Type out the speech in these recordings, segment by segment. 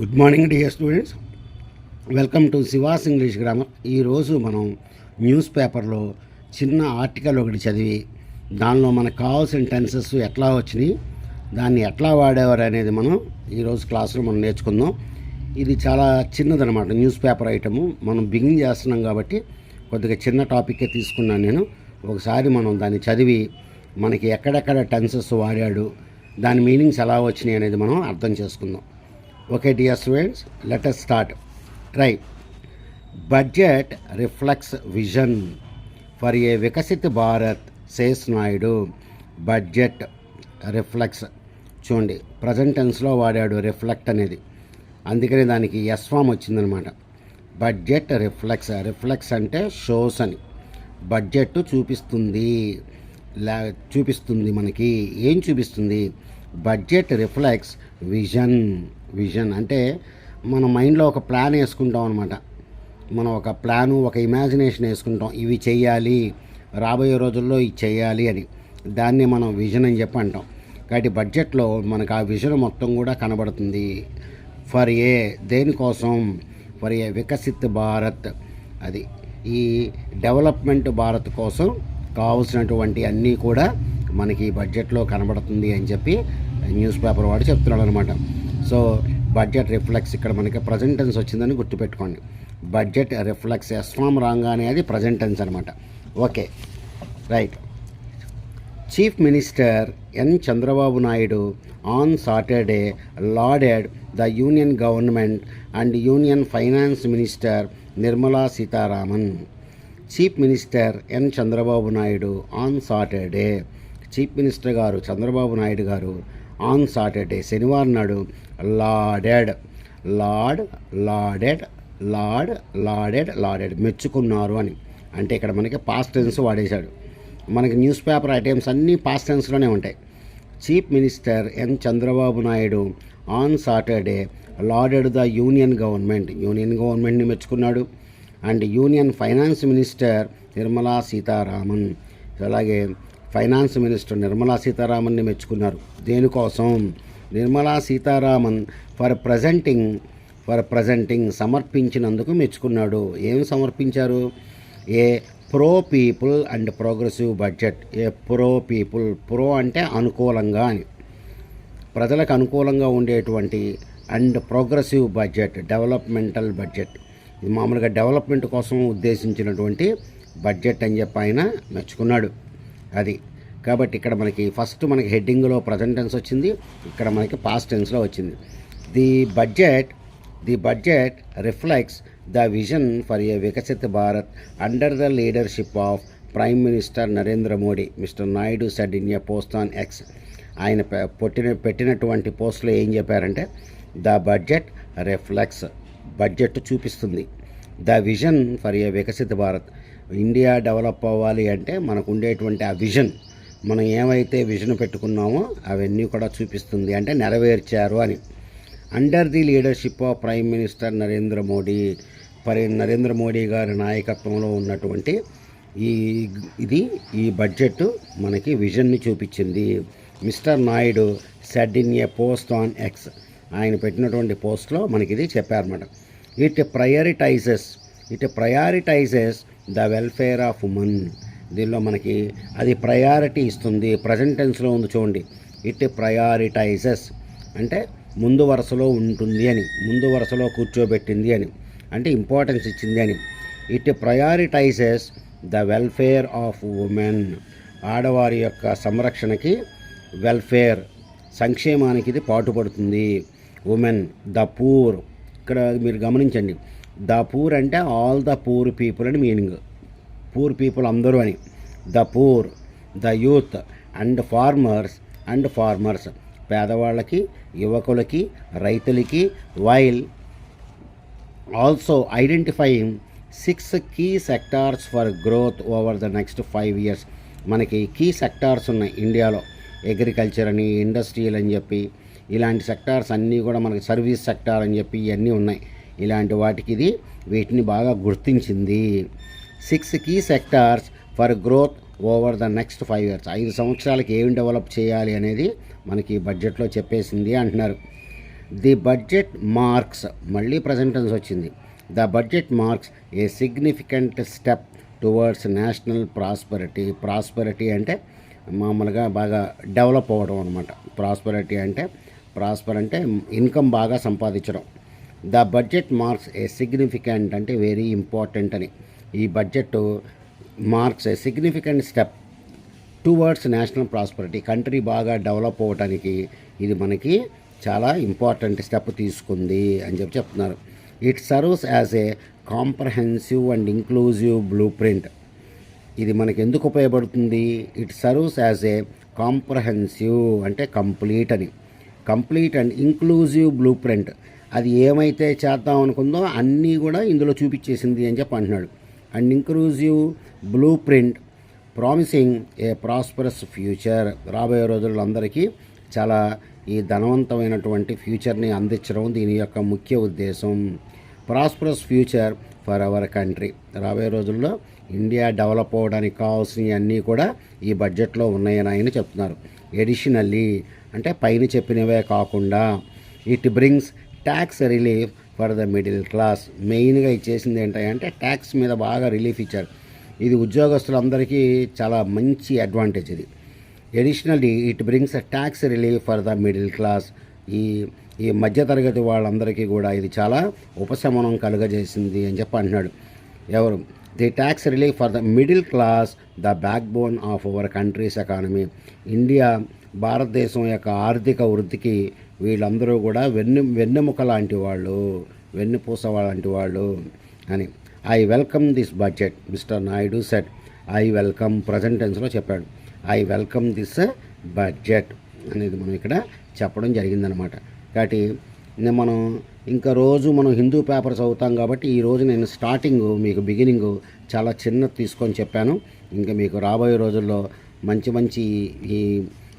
Good morning dear students. Welcome to Siva's English grammar. ఈరోజు మనం news పేపర్లో చిన్న ఆర్టికల్ ఒకటి చదివి దానిలో మనకు కావాల్సిన టెన్సెస్ ఎట్లా వచ్చినాయి దాన్ని ఎట్లా వాడేవారు అనేది మనం ఈరోజు క్లాసులో మనం నేర్చుకుందాం. ఇది చాలా చిన్నదనమాట న్యూస్ పేపర్ ఐటము. మనం బిగిన్ చేస్తున్నాం కాబట్టి కొద్దిగా చిన్న టాపిక్కే తీసుకున్నాను నేను. ఒకసారి మనం దాన్ని చదివి మనకి ఎక్కడెక్కడ టెన్సెస్ వాడాడు దాని మీనింగ్స్ ఎలా వచ్చినాయి అనేది మనం అర్థం చేసుకుందాం. Okay dear students let us start right budget reflects vision for a Viksit Bharat Sesh Naidu budget reflects చూడండి ప్రజెంట్ టెన్స్లో వాడాడు రిఫ్లెక్ట్ అనేది. అందుకని దానికి ఎస్ ఫామ్ వచ్చిందనమాట. బడ్జెట్ రిఫ్లెక్స్ రిఫ్లెక్స్ అంటే షోస్ అని. బడ్జెట్ చూపిస్తుంది లే చూపిస్తుంది మనకి. ఏం చూపిస్తుంది? Budget reflects vision vision. అంటే మన మైండ్లో ఒక ప్లాన్ వేసుకుంటాం అనమాట మనం ఒక ప్లాను ఒక ఇమాజినేషన్ వేసుకుంటాం. ఇవి చేయాలి రాబోయే రోజుల్లో ఇవి చేయాలి అని. దాన్ని మనం విజన్ అని చెప్పి అంటాం. కాబట్టి బడ్జెట్లో మనకు ఆ విజన్ మొత్తం కూడా కనబడుతుంది. ఫర్ ఏ దేనికోసం? For a Viksit Bharat. అది ఈ డెవలప్మెంట్ భారత్ కోసం కావాల్సినటువంటి అన్నీ కూడా మనకి ఈ బడ్జెట్లో కనబడుతుంది అని చెప్పి న్యూస్ పేపర్ వాడు చెప్తున్నాడు అనమాట సో బడ్జెట్ రిఫ్లెక్స్ ఇక్కడ మనకి ప్రజెంటెన్స్ వచ్చిందని గుర్తుపెట్టుకోండి. బడ్జెట్ రిఫ్లెక్స్ ఎస్ఫామ్ రాగానే అది ప్రజెంటెన్స్ అనమాట okay right chief minister N Chandrababu Naidu on Saturday lauded the union government and union finance minister Nirmala Sitharaman chief minister N Chandrababu Naidu on Saturday chief minister garu Chandrababu Naidu గారు on Saturday శనివారం నాడు లాడెడ్ lord లాడెడ్ lord లాడెడ్ లాడెడ్ మెచ్చుకున్నారు అని. అంటే ఇక్కడ మనకి past tense వాడేశాడు. మనకి న్యూస్ పేపర్ ఐటమ్స్ అన్నీ పాస్ట్ టెన్స్లోనే ఉంటాయి. Chief minister N Chandrababu Naidu on Saturday lauded the union government. Union గవర్నమెంట్ని మెచ్చుకున్నాడు. And union finance minister Nirmala Sitharaman. అలాగే ఫైనాన్స్ మినిస్టర్ నిర్మలా సీతారామన్ని మెచ్చుకున్నారు. దేనికోసం? Nirmala Sitharaman for presenting for presenting సమర్పించినందుకు మెచ్చుకున్నాడు. ఏం సమర్పించారు? A pro people and progressive budget. A pro people pro అంటే అనుకూలంగా అని. ప్రజలకు అనుకూలంగా ఉండేటువంటి and progressive budget developmental budget. ఇది మామూలుగా డెవలప్మెంట్ కోసం ఉద్దేశించినటువంటి బడ్జెట్ అని చెప్పి ఆయన మెచ్చుకున్నాడు. అది. కాబట్టి ఇక్కడ మనకి ఫస్ట్ మనకి హెడ్డింగ్లో ప్రజెంట్ టెన్స్ వచ్చింది. ఇక్కడ మనకి పాస్ట్ టెన్స్లో వచ్చింది. The budget the budget reflects the vision for a Viksit Bharat under the leadership of prime minister Narendra Modi mister Naidu said in a post on X ఆయన పె- పొట్టిన పెట్టినటువంటి పోస్ట్లో ఏం చెప్పారంటే ద బడ్జెట్ రిఫ్లెక్స్ బడ్జెట్ చూపిస్తుంది. The vision for a Viksita Bharat India develop అవ్వాలి అంటే మనకు ఉండేటువంటి ఆ విజన్ మనం ఏమైతే విజన్ పెట్టుకున్నామో అవన్నీ కూడా చూపిస్తుంది అంటే నెరవేర్చారు అని. Under the leadership of prime minister Narendra Modi పరి నరేంద్ర మోడీ గారి నాయకత్వంలో ఉన్నటువంటి ఈ ఇది ఈ బడ్జెట్ మనకి విజన్ని చూపించింది. Mister Naidu said in a post on X ఆయన పెట్టినటువంటి పోస్ట్లో మనకి ఇది చెప్పారన్నమాట. It prioritises it prioritises the welfare of women. దీనిలో మనకి అది ప్రయారిటీ ఇస్తుంది ప్రజెంట్ టెన్స్లో ఉంది చూడండి. ఇట్ ప్రయారిటైజెస్ అంటే ముందు వరుసలో ఉంటుంది అని ముందు వరుసలో కూర్చోబెట్టింది అని అంటే ఇంపార్టెన్స్ ఇచ్చింది అని. It prioritises the welfare of women. ఆడవారి యొక్క సంరక్షణకి వెల్ఫేర్ సంక్షేమానికి ఇది పాటుపడుతుంది. Women the poor. ఇక్కడ మీరు గమనించండి. ద పూర్ అంటే ఆల్ ద పూర్ పీపుల్ అని మీనింగ్. పూర్ పీపుల్ అందరూ అని. The poor the youth and farmers and farmers. పేదవాళ్ళకి యువకులకి రైతులకి while also identifying six key sectors for growth over the next five years మనకి కీ సెక్టార్స్ ఉన్నాయి ఇండియాలో. అగ్రికల్చర్ అని ఇండస్ట్రియల్ అని చెప్పి ఇలాంటి సెక్టార్స్ అన్నీ కూడా మనకి సర్వీస్ సెక్టార్ అని చెప్పి ఇవన్నీ ఉన్నాయి. ఇలాంటి వాటికి ఇది వీటిని బాగా గుర్తించింది. Six key sectors for growth over the next five years ఐదు సంవత్సరాలకి ఏం డెవలప్ చేయాలి అనేది మనకి బడ్జెట్లో చెప్పేసింది అంటున్నారు. ది బడ్జెట్ మార్క్స్ మళ్ళీ ప్రజెంటెన్స్ వచ్చింది. The budget marks a significant step towards national prosperity prosperity అంటే మామూలుగా బాగా డెవలప్ అవ్వడం అనమాట ప్రాస్పరిటీ అంటే ప్రాస్పర్ అంటే ఇన్కమ్ బాగా సంపాదించడం. The budget marks a significant అంటే వెరీ ఇంపార్టెంట్ అని. ఈ budget marks a significant step towards national prosperity country బాగా డెవలప్ అవ్వడానికి ఇది మనకి చాలా ఇంపార్టెంట్ స్టెప్ తీసుకుంది అని చెప్పి చెప్తున్నారు. It serves as a comprehensive and inclusive blueprint ఇది మనకి ఎందుకు ఉపయోగపడుతుంది? It serves as a comprehensive అంటే కంప్లీట్ అని. Complete and inclusive blueprint అది ఏమైతే చేద్దాం అనుకుందో అన్నీ కూడా ఇందులో చూపించేసింది అని చెప్పి అంటున్నాడు. And inclusive blueprint promising a prosperous future రాబోయే రోజుల్లో అందరికీ చాలా ఈ ధనవంతమైనటువంటి ఫ్యూచర్ని అందించడం దీని యొక్క ముఖ్య ఉద్దేశం. Prosperous future for our country రాబోయే రోజుల్లో ఇండియా డెవలప్ అవ్వడానికి కావాల్సినవి అన్నీ కూడా ఈ బడ్జెట్లో ఉన్నాయని ఆయన చెప్తున్నారు. ఎడిషనల్లీ అంటే పైన చెప్పినవే కాకుండా it brings tax relief for the middle class మెయిన్గా ఇచ్చేసింది ఏంటంటే ట్యాక్స్ మీద బాగా రిలీఫ్ ఇచ్చారు. ఇది ఉద్యోగస్తులందరికీ చాలా మంచి అడ్వాంటేజ్ ఇది. Additionally it brings uh tax relief for the middle class ఈ ఈ మధ్యతరగతి వాళ్ళందరికీ కూడా ఇది చాలా ఉపశమనం కలుగజేసింది అని చెప్పి అంటున్నాడు. ఎవరు? The tax relief for the middle class the backbone of our country's economy India భారతదేశం యొక్క ఆర్థిక వృద్ధికి వీళ్ళందరూ కూడా వెన్ను వెన్నెముక లాంటి వాళ్ళు వెన్నుపూస లాంటి వాళ్ళు అని. I welcome this budget mister Naidu said I welcome present టెన్స్లో చెప్పాడు. ఐ వెల్కమ్ దిస్ బడ్జెట్ అనేది మనం ఇక్కడ చెప్పడం జరిగిందనమాట. కాబట్టి నేను మనం ఇంకా రోజు మనం హిందూ పేపర్ చదువుతాం కాబట్టి ఈ రోజు నేను స్టార్టింగ్ మీకు బిగినింగ్ చాలా చిన్నది తీసుకొని చెప్పాను. ఇంకా మీకు రాబోయే రోజుల్లో మంచి మంచి ఈ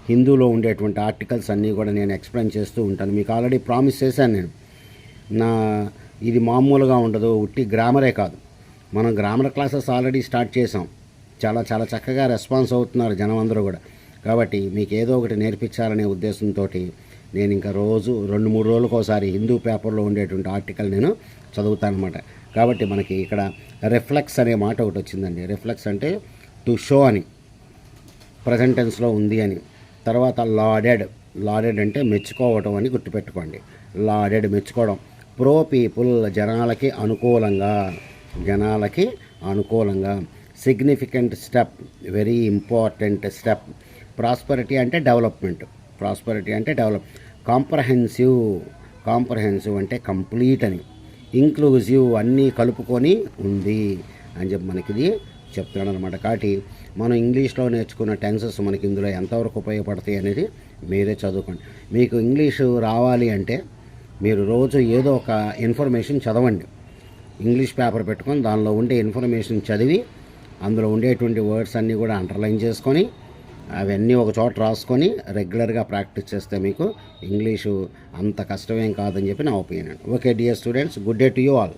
హిందూలో ఉండేటువంటి ఆర్టికల్స్ అన్నీ కూడా నేను ఎక్స్ప్లెయిన్ చేస్తూ ఉంటాను. మీకు ఆల్రెడీ ప్రామిస్ చేశాను నేను. నా ఇది మామూలుగా ఉండదు ఉట్టి గ్రామరే కాదు. మనం గ్రామర్ క్లాసెస్ ఆల్రెడీ స్టార్ట్ చేసాం చాలా చాలా చక్కగా రెస్పాన్స్ అవుతున్నారు జనం అందరూ కూడా. కాబట్టి మీకు ఏదో ఒకటి నేర్పించాలనే ఉద్దేశంతో నేను ఇంకా రోజు రెండు మూడు రోజులకు ఒకసారి హిందూ పేపర్లో ఉండేటువంటి ఆర్టికల్ నేను చదువుతాను అనమాట కాబట్టి మనకి ఇక్కడ రిఫ్లెక్స్ అనే మాట ఒకటి వచ్చిందండి. రిఫ్లెక్స్ అంటే టు షో అని ప్రజెంటెన్స్లో ఉంది అని. తర్వాత లాడెడ్ లాడెడ్ అంటే మెచ్చుకోవటం అని గుర్తుపెట్టుకోండి. లాడెడ్ మెచ్చుకోవడం. ప్రో పీపుల్ జనాలకి అనుకూలంగా జనాలకి అనుకూలంగా. Significant step very important step. Prosperity అంటే డెవలప్మెంట్. ప్రాస్పరిటీ అంటే డెవలప్. కాంప్రహెన్సివ్ కాంప్రహెన్సివ్ అంటే కంప్లీట్ అని. ఇంక్లూజివ్ అన్నీ కలుపుకొని ఉంది అని చెప్పి మనకి ఇది చెప్తున్నాడు అనమాట కాబట్టి మనం ఇంగ్లీష్లో నేర్చుకున్న టెన్సెస్ మనకి ఇందులో ఎంతవరకు ఉపయోగపడతాయి అనేది మీరే చదువుకోండి. మీకు ఇంగ్లీషు రావాలి అంటే మీరు రోజు ఏదో ఒక ఇన్ఫర్మేషన్ చదవండి. ఇంగ్లీష్ పేపర్ పెట్టుకొని దానిలో ఉండే ఇన్ఫర్మేషన్ చదివి అందులో ఉండేటువంటి వర్డ్స్ అన్నీ కూడా అండర్లైన్ చేసుకొని అవన్నీ ఒక చోట రాసుకొని రెగ్యులర్గా ప్రాక్టీస్ చేస్తే మీకు ఇంగ్లీషు అంత కష్టమేం కాదని చెప్పి నా opinion. Okay dear students good day to you all.